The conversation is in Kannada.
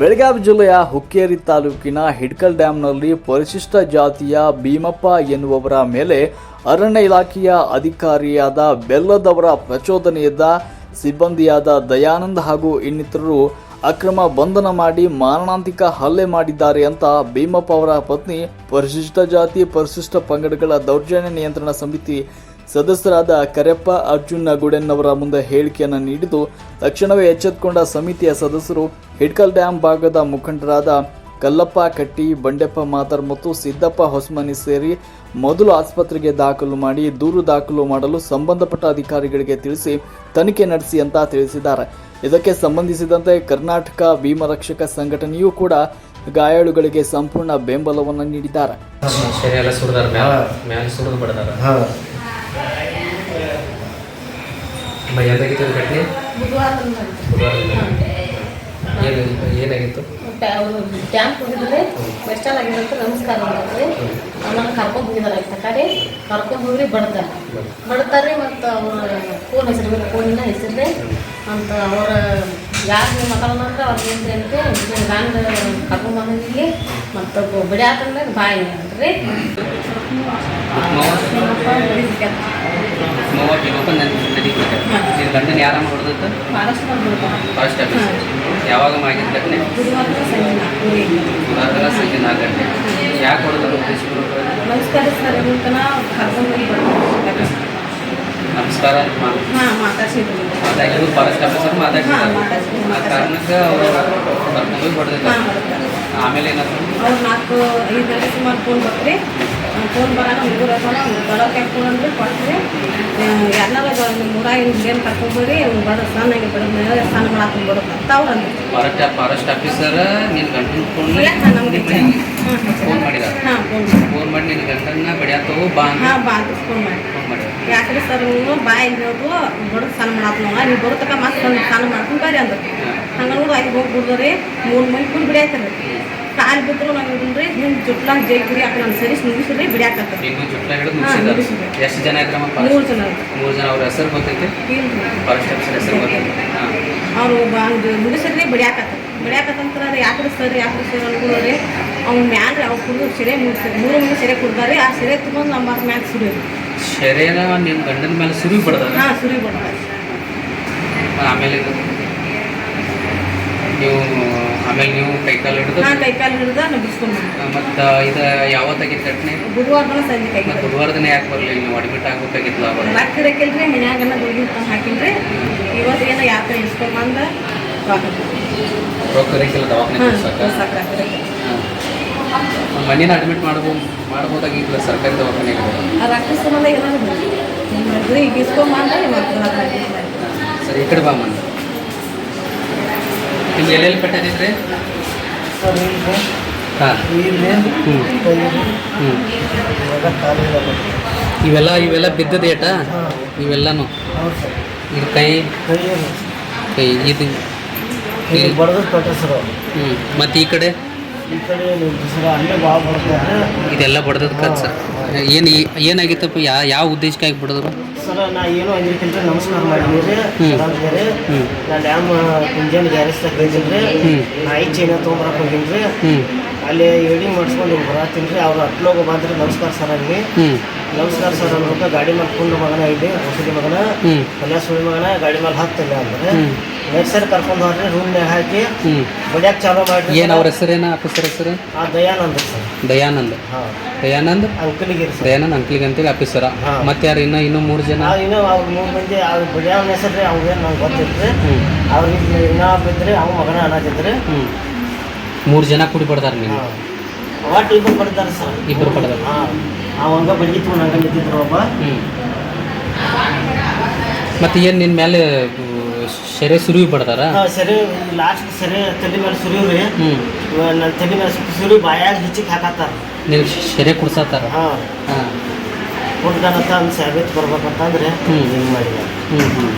ಬೆಳಗಾವಿ ಜಿಲ್ಲೆಯ ಹುಕ್ಕೇರಿ ತಾಲೂಕಿನ ಹಿಡ್ಕಲ್ ಡ್ಯಾಂನಲ್ಲಿ ಪರಿಶಿಷ್ಟ ಜಾತಿಯ ಭೀಮಪ್ಪ ಎನ್ನುವವರ ಮೇಲೆ ಅರಣ್ಯ ಇಲಾಖೆಯ ಅಧಿಕಾರಿಯಾದ ಬೆಲ್ಲದವರ ಪ್ರಚೋದನೆಯಿಂದ ಸಿಬ್ಬಂದಿಯಾದ ದಯಾನಂದ್ ಹಾಗೂ ಇನ್ನಿತರರು ಅಕ್ರಮ ಬಂಧನ ಮಾಡಿ ಮಾರಣಾಂತಿಕ ಹಲ್ಲೆ ಮಾಡಿದ್ದಾರೆ ಅಂತ ಭೀಮಪ್ಪ ಅವರ ಪತ್ನಿ ಪರಿಶಿಷ್ಟ ಜಾತಿ ಪರಿಶಿಷ್ಟ ಪಂಗಡಗಳ ದೌರ್ಜನ್ಯ ನಿಯಂತ್ರಣ ಸಮಿತಿ ಸದಸ್ಯರಾದ ಕರೆಪ್ಪ ಅರ್ಜುನ್ ಗುಡೆನ್ನವರ ಮುಂದೆ ಹೇಳಿಕೆಯನ್ನು ನೀಡಿದ್ದು ತಕ್ಷಣವೇ ಎಚ್ಚೆತ್ತುಕೊಂಡ ಸಮಿತಿಯ ಸದಸ್ಯರು ಹಿಡ್ಕಲ್ ಡ್ಯಾಂ ಭಾಗದ ಮುಖಂಡರಾದ ಕಲ್ಲಪ್ಪ ಕಟ್ಟಿ ಬಂಡೆಪ್ಪ ಮಾತರ್ ಮತ್ತು ಸಿದ್ದಪ್ಪ ಹೊಸಮನಿ ಸೇರಿ ಮೊದಲು ಆಸ್ಪತ್ರೆಗೆ ದಾಖಲು ಮಾಡಿ ದೂರು ದಾಖಲು ಮಾಡಲು ಸಂಬಂಧಪಟ್ಟ ಅಧಿಕಾರಿಗಳಿಗೆ ತಿಳಿಸಿ ತನಿಖೆ ನಡೆಸಿ ಅಂತ ತಿಳಿಸಿದ್ದಾರೆ. ಇದಕ್ಕೆ ಸಂಬಂಧಿಸಿದಂತೆ ಕರ್ನಾಟಕ ಭೀಮರಕ್ಷಕ ಸಂಘಟನೆಯೂ ಕೂಡ ಗಾಯಾಳುಗಳಿಗೆ ಸಂಪೂರ್ಣ ಬೆಂಬಲವನ್ನು ನೀಡಿದ್ದಾರೆ ಶರೀರ ಎಲ್ಲ ಸುಡ್ದಾರ ಮ್ಯಾಲ ಮ್ಯಾಲ ಸುಡಿದು ಬಿಡ್ದಾರ ಹಾಂ ಎಂದಾಗಿತ್ತು ಇದು ಘಟನೆ? ಏನು ಏನಾಗಿತ್ತು? ಟ್ಯಾಂಕ್ ಹೋಗಿದ್ರೆ ಬೆಸ್ಟಲ್ ಆಗಿರೋದು ನಮಸ್ಕಾರ ಅಂದ್ರಿ ಅವನನ್ನು ಕರ್ಕೊಂಡು ಹೋಗಿದಾರೆ ಸಕಾರಿ ಕಡೆ ಕರ್ಕೊಂಡು ಹೋಗ್ರಿ ಬಡ್ತಾರೆ ಬಡ್ತಾರೆ ಮತ್ತು ಅವ್ರ ಫೋನ್ ಹೆಸರು ಫೋನಿನ ಹೆಸರೇ. ಅಂತ ಅವರ ಯಾರು ಮಾತಾಡೋಣಂದ್ರೆ ಅಂದ್ರೆ ಏನ್ರಿ ಅಂತ ನಾನು ಕರ್ಕೊಂಡು ಬಂದಿಲ್ಲಿ ಮತ್ತು ಬಿಡ್ಯಾಕಂದ್ರೆ ಬಾಯಿ ಅಂದ್ರಿ ಭೀಮಪ್ಪ ನನ್ನ ಗಂಡನ ಯಾರಮ್ಮ ಫಾರೆಸ್ಟ್ ಆಫೀಸ್ ಯಾವಾಗ ಆಗಿದ್ದ ಘಟನೆ? ಬುಧವಾರ ಸಂಜೆ ನಾಲ್ಕು ಗಂಟೆ ಯಾಕೆ ಹೊಡೆದ್ರು ಉದ್ದೇಶಪೂರ್ವಕ ನಮಸ್ಕಾರ ಮಾತಾಡಿದ್ರು ಫಾರೆಸ್ಟ್ ಆಫೀಸರ್ ಹಾಂ ಆ ಕಾರಣಕ್ಕೆ ಅವರು ಹೊಡೆದಿದ್ದಾರೆ ಆಮೇಲೆ ಏನಾದ್ರು? ಅವ್ರು ನಾಲ್ಕು ಐದು ಗಂಟೆ ಸುಮಾರು ಫೋನ್ ಬರ್ತೀರಿ. ಫೋನ್ ಬರೋಣ ಹುಡುಗರು ದೊಡ್ಡ ಫೋನ್ ಅಂದರೆ ಕೊಡ್ತೀರಿ. ಏನು ಕರ್ಕೊಂಡ್ಬರಿ ಬಡ ಸಣ್ಣಗೆ ಬಡ ಮಾಡಕ್ಕೆ ಬಡುತ್ತೆ ಅಂತ ಅವ್ರು ಅಂದ್ರು. ಫಾರೆಸ್ಟ್ ಫಾರೆಸ್ಟ್ ಆಫೀಸರ್ ನಿನ್ನ ಗಂಡನ ಫೋನ್ ಫೋನ್ ಮಾಡಿ ನಿನ್ನ ಗಂಡನ್ನ ಬಡಿಯಾತವು ಬಾ ಅಂತ? ಹಾಂ ಬಾ ಅಂತ ಫೋನ್ ಮಾಡಿ ಫೋನ್ ಯಾಕಂದ್ರೆ ಸರ್ ನೀವು ಬಾಯಿ ಹೇಳೋದು ಬಡ ಸ್ನಾನ ಮಾಡಕ್ಕೆ ನಾವು ನೀವು ಬರತಕ್ಕ ಮತ್ತೆ ಸ್ನಾನ ಮಾಡ್ಕೊಂಡು ಬರ್ರಿ ಅಂದ್ರೆ. ಹಂಗೆ ನೋಡಿ ಅಲ್ಲಿ ಹೋಗಿ ಬಿಡ್ದ್ರಿ ಮೂರು ಮಂದಿ ಬಿಡ್ಯಾಯ್ತಾರೆ ಕಾಲು ಬಿದ್ರು ನಾವು ಇದ್ರಿ ಹಿಂಗೆ ಜುಟ್ಲಾಗ ಜೈಗ್ರಿ ಅಕ್ಕ ನಾನು ಸರಿ ಮುಗಿಸ್ರಿ ಬಿಡ್ಯಾಕತ್ತ ಇನ್ನೂ ಚುಟ್ಲ ಹಿಡಿದು. ಎಷ್ಟು ಜನ ಇದ್ರಮ್ಮ ಮೂರು ಜನ ಮೂರು ಜನ ಅವ್ರ ಹೆಸರು ಗೊತ್ತೈತಿ? ಫಾರೆಸ್ಟ್ ಆಫೀಸರ್ ಹೆಸರು ಗೊತ್ತೈತಿ. ಅವರು ಹಂಗೆ ಮುಗಿಸ್ರಿ ಬಿಡ್ಯಾಕತ್ತ ಬಿಡ್ಯಾಕತ್ತಂತ್ರ ಯಾಕ್ರಿ ಸರ್ ಯಾಕ್ರಿ ಸರ್ ಅನ್ಕೊಳ್ಳೋರಿ ಅವ್ನ ಮ್ಯಾಲ ಅವ್ರು ಕುಡಿದು ಸೆರೆ ಮುಗಿಸ್ರಿ. ಮೂರು ಮೂರು ಸೆರೆ ಕುಡ್ದಾರೆ ಆ ಸೆರೆ ತುಂಬ ನಮ್ಮ ಮ್ಯಾಲ ಸುರಿ ಶರೀರ ನಿಮ್ಮ ಗಂಡನ ಮೇಲೆ ಸುರಿ ಬಿಡ್ದಾರ? ಹಾಂ ಸುರಿ ಬಿಡ್ತಾರೆ ಆಮೇಲೆ ನೀವು ಆಮೇಲೆ ನೀವು ಕೈಕಾಲು ಹಿಡಿದು? ನಾ ಕೈ ಕಾಲು ಹಿಡ್ದ ನಾವು ಬಿಡ್ಸ್ಕೊಂಡು ಮತ್ತು ಇದು ಯಾವತ್ತಾಗಿತ್ತು ಚಟ್ನಿ? ಬುಧವಾರ ಸಂಜೆ ಕೈ ಮತ್ತು ದಿನ ಯಾಕೆ ಬರಲಿಲ್ಲ ನೀವು? ಅಡ್ಮಿಟ್ ಆಗ್ಬೇಕಾಗಿತ್ತು ಅವಾಗ ರೊಕ್ಕ ಇರಕ್ಕಿಲ್ರಿ ಮನ್ಯಾಗನ ಗೋಧಿ ತಂದು ಹಾಕಿನ್ರಿ ಇವತ್ತು ಏನೋ ಯಾತ್ರೆ ಇಸ್ಕೊಂಡು ಬಂದ ರೊಕ್ಕ ಇರಕ್ಕಿಲ್ಲ ದವಾಖಾನೆ ಮನೇನ ಅಡ್ಮಿಟ್ ಮಾಡ್ಬೋದು ಮಾಡ್ಬೋದಾಗಿಲ್ಲ ಸರ್ಕಾರಿ ದವಾಖಾನೆಗೆ ಆ ರೊಕ್ಕ ಸಂಬಂಧ ಏನಾದ್ರು ಈಗ ಇಸ್ಕೊಂಡ್ ಬಂದ ಇವತ್ತು ಸರಿ ಈ ಕಡೆ ಬಾ ಮಣ್ಣು ನಿಮ್ಗೆ ಎಲ್ಲೆಲ್ಲಿ ಇಲ್ಲಿ ಹಾಂ. ಹ್ಞೂ ಹ್ಞೂ. ಇವೆಲ್ಲ ಇವೆಲ್ಲ ಬಿದ್ದದ ಏಟಾ? ಇವೆಲ್ಲನೂ? ಇದು ಕೈ? ಕೈ, ಇದು. ಹ್ಞೂ ಮತ್ತು ಈ ಕಡೆ? ಇದೆಲ್ಲ ಬಡ್ದದ ಕತ್ ಸರ್. ಏನು ಏನಾಗಿತ್ತಪ್ಪ? ಯಾ ಯಾವ ಉದ್ದೇಶಕ್ಕಾಗಿ ಬಡದ್ರು ಸರ್ ನಾ ಏನು ರೀ ನಮಸ್ಕಾರ ಮಾಡಿದ್ರಿ ರೀ. ನಾ ಡ್ಯಾಮ್ ಕುಂಜನ್ ಗ್ಯಾರೇಜ್ ತಗೊಂಡಿನ್ರಿ ರೀ. ನಾ ಐದು ಚೈನ ತೊಗೊಂಬರಕ್ಕೆ ಹೋಗಿನ್ರಿ ಹ್ಞೂ ಅಲ್ಲಿ ಏಡಿಂಗ್ ಮಾಡಿಸ್ಕೊಂಡು ಹಿಂಗೆ ಬರತ್ತೀನಿ ರೀ. ಅವ್ರು ಅಟ್ಲೋಗ ಬಂದ್ರಿ ನಮಸ್ಕಾರ ಸರ್ ಅಲ್ಲಿ ನಮಸ್ಕಾರ ಸರ್ ಅನ್ಬೇಕು ಗಾಡಿ ಮೇಲೆ ಕುಂಡು ಮಗನ ಇದೆ ಹೊಸದಿ ಮಗನ ಎಲ್ಲ ಸುಳಿ ಮಗನ ಗಾಡಿ ಮೇಲೆ ಹತ್ತಿಲ್ಲ ಅಂದ್ರೆ. ಹ್ಮ್. ನೆಕ್ಸ್ಟ್ ಸರ್ ಕರ್ಕೊಂಡು ಹೋಗ್ರಿ ರೂಮ್ನಾಗ ಹಾಕಿ ಹ್ಞೂ ಬಡಿಯಾಕ ಚಾಲೂ ಮಾಡಿ ಏನು ಅವ್ರ ಹೆಸರೇನ? ಆಫೀಸರ್ ಹೆಸರು ಆ ದಯಾನಂದ ಸರ್. ದಯಾನಂದ್. ಹಾಂ. ದಯಾನಂದ್? ಅಂಕಲಿಗೆ ಸರ್. ದಯಾನಂದ್ ಅಂಕಲಿಗೆ ಅಂತೇಳಿ ಆಫೀಸರ ಹಾ. ಮತ್ತೆ ಯಾರು ಇನ್ನೂ ಇನ್ನೂ ಮೂರು ಜನ? ನಾವು ಇನ್ನೂ ಅವ್ರ ಮೂರು ಮಂದಿ ಅವ್ರ ಬಡಿಯಾವನ ಹೆಸರು ರೀ ಏನು ನಂಗೆ ಗೊತ್ತಿತ್ತು ಹ್ಞೂ ಅವ್ರಿಗೆ ಇನ್ನೂ ಬಿದ್ದರೆ ಅವ್ರ ಮಗನ ಅನ್ನತಿದ್ರಿ ಹ್ಞೂ ಮೂರು ಜನ ಕೂಡಿ ಬಡ್ದಾರ ನೀವು? ಹಾಂ. ಒಟ್ಟು ಇಬ್ಬರು ಬಡಿದಾರೆ ಸರ್. ಇಬ್ರು ಬಡ್ದಾರ. ಹಾಂ. ಅವ ಹಂಗೆ ಬಡಿಗಿತ್ತು ನಂಗೆ ನಿಂತಿದ್ರು ಒಬ್ಬ. ಹ್ಞೂ ಮತ್ತು ಏನು ನಿನ್ನ ಮೇಲೆ ಸೆರೆ ಸುರುವಿ ಬಡ್ದಾರ ಹಾಂ ಸರಿ ಲಾಸ್ಟ್ ಸರಿ ತಲೆ ಮೇಲೆ ಸುರಿವ್ರಿ. ಹ್ಞೂ ನನ್ನ ತಲೆ ಮೇಲೆ ಸುರಿ ಬಾಯಾಗ ಹಿಚ್ಚಿಗೆ ಹಾಕತ್ತಾರ. ನೀವು ಸೆರೆ ಕುಡ್ಸತ್ತಾರ ಹಾಂ. ಹಾಂ. ಹುಡ್ಗನತ್ತ ಒಂದು ಸಾಬೀತು ಬರ್ಬೇಕಂತಂದ್ರೆ ಹ್ಮ್. ಹಿಂಗೆ ಮಾಡಿದ ಹ್ಞೂ ಹ್ಞೂ